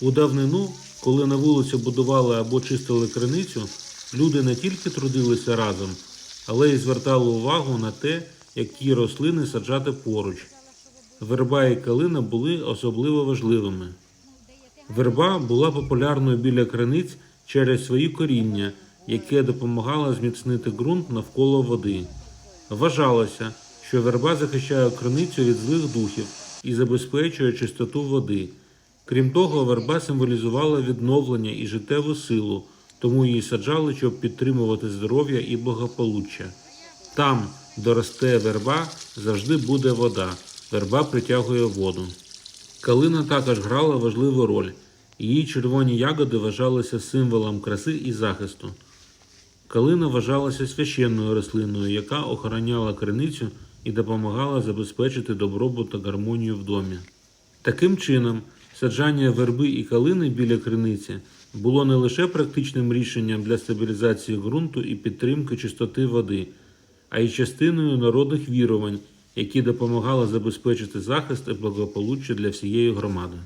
У давнину, коли на вулиці будували або чистили криницю, люди не тільки трудилися разом, але й звертали увагу на те, які рослини саджати поруч. Верба і калина були особливо важливими. Верба була популярною біля криниць через свої коріння, яке допомагало зміцнити ґрунт навколо води. Вважалося, що верба захищає криницю від злих духів і забезпечує чистоту води. Крім того, верба символізувала відновлення і життєву силу, тому її саджали, щоб підтримувати здоров'я і благополуччя. Там, де росте верба, завжди буде вода. Верба притягує воду. Калина також грала важливу роль. Її червоні ягоди вважалися символом краси і захисту. Калина вважалася священною рослиною, яка охороняла криницю і допомагала забезпечити добробут та гармонію в домі. Таким чином, саджання верби і калини біля криниці було не лише практичним рішенням для стабілізації ґрунту і підтримки чистоти води, а й частиною народних вірувань, які допомагали забезпечити захист і благополуччя для всієї громади.